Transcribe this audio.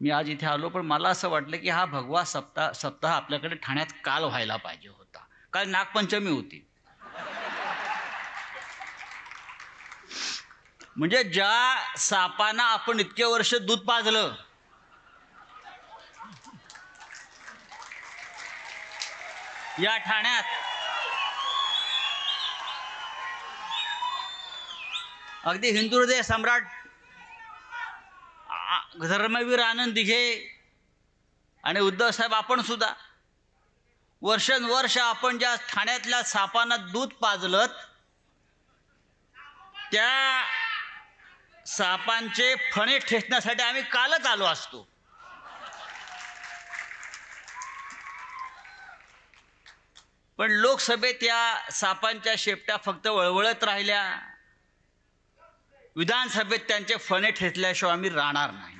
मी आज इथे आलो पण मला असं वाटलं की हा भगवा सप्ताह सप्ताह आपल्याकडे ठाण्यात काल व्हायला पाहिजे होता. काल नागपंचमी होती. म्हणजे ज्या सापांना आपण इतके वर्ष दूध पाजलं या ठाण्यात अगदी हिंदू हृदय सम्राट धर्मवीर आनंद दिघे आणि उद्धवसाहेब आपण सुद्धा. वर्षानुवर्ष आपण ज्या ठाण्यातल्या सापांना दूध पाजलं त्या सापांचे फणे ठेचण्यासाठी आम्ही कालच आलो असतो. पण लोकसभेत या सापांच्या शेपट्या फक्त वळवळत राहिल्या. विधानसभेत त्यांचे फणे ठेचल्याशिवाय आम्ही राहणार नाही.